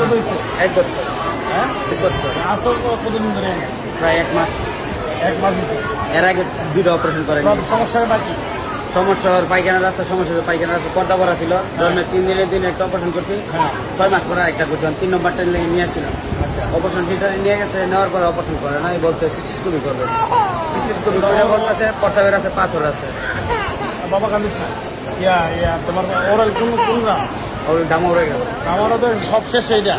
কত হয়েছে এক বছর। হ্যাঁ? এক বছর। আসল কতদিন ধরে প্রায় এক মাস। এক মাস এর আগে দুটো অপারেশন করেন। সমস্যার বাকি সমস্যা ওর পায়খানা রাস্তা সমস্যা পায়খানা রাস্তা পর্দা করা ছিল। ধর্মের তিন দিনের দিন একটা অপারেশন করছি। হ্যাঁ। ছয় মাস পরে একটা করছি। আমি তিন নম্বরটা লেগে নিয়ে আসছিলাম আচ্ছা অপারেশন থিয়েটারে নিয়ে গেছে নেওয়ার পর অপারেশন করে না বলছে সিসিস্কুবি করবে। সিসিস্কুবি করে বলতেছে প্রস্তাবের আছে পাথর আছে। বাবা কান্দিস ইয়া ইয়া তোমার ওরাল কোন কোন দাম উড়ে গেল। আমারও তো সব শেষ এইটা।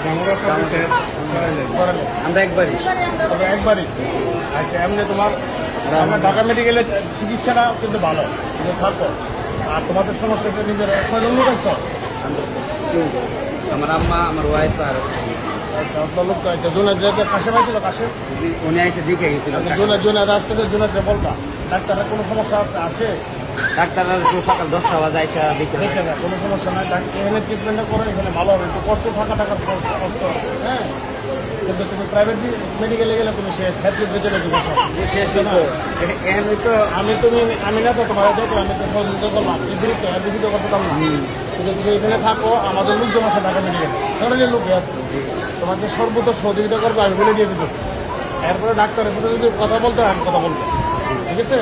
আমরা একবারই। তবে একবারই। আচ্ছা এমনি তোমার আমরা ঢাকা মেডিকেলের চিকিৎসাটা কিন্তু ভালো কিন্তু থাকো। আর তোমাদের সমস্যাটা নিজের আমার আম্মা আমার ওয়াইফ আর কাশে উনি এসে দেখে গেছিল। জোনের জোনের আসতে জোনের যে বলতা ডাক্তারের কোনো সমস্যা আসে? ডাক্তাররা সকাল দশটা বাজে এসে দেখে দেখে যায় কোনো সমস্যা নাই। ডাক্তার এখানে ট্রিটমেন্টটা করে এখানে ভালো হবে। একটু কষ্ট থাকা টাকার কষ্ট হ্যাঁ? কিন্তু তুমি প্রাইভেট মেডিকেলে গেলে তুমি শেষ শেষ এখন আমি তুমি আমি না তো তোমার দেখলাম আমি তো সহযোগিতা করলাম। বিপরীত বিপরীত করতে পারলাম কিন্তু তুমি এখানে থাকো আমাদের লোকজন আছে ঢাকা মেডিকেল ধরনের লোক আছে। তোমাকে সর্বত সহযোগিতা করবে আমি বলে দিয়ে দিতেছি। এরপরে ডাক্তারের সাথে যদি কথা বলতে হয় আমি কথা বলব। ঠিক আছে?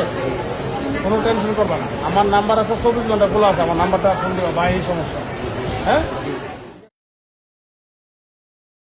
কোনো টেনশন করবা না। আমার নাম্বার আছে, চব্বিশ ঘণ্টা খোলা আছে, আমার নাম্বারটা ফোন দেবা বা এই সমস্যা। হ্যাঁ?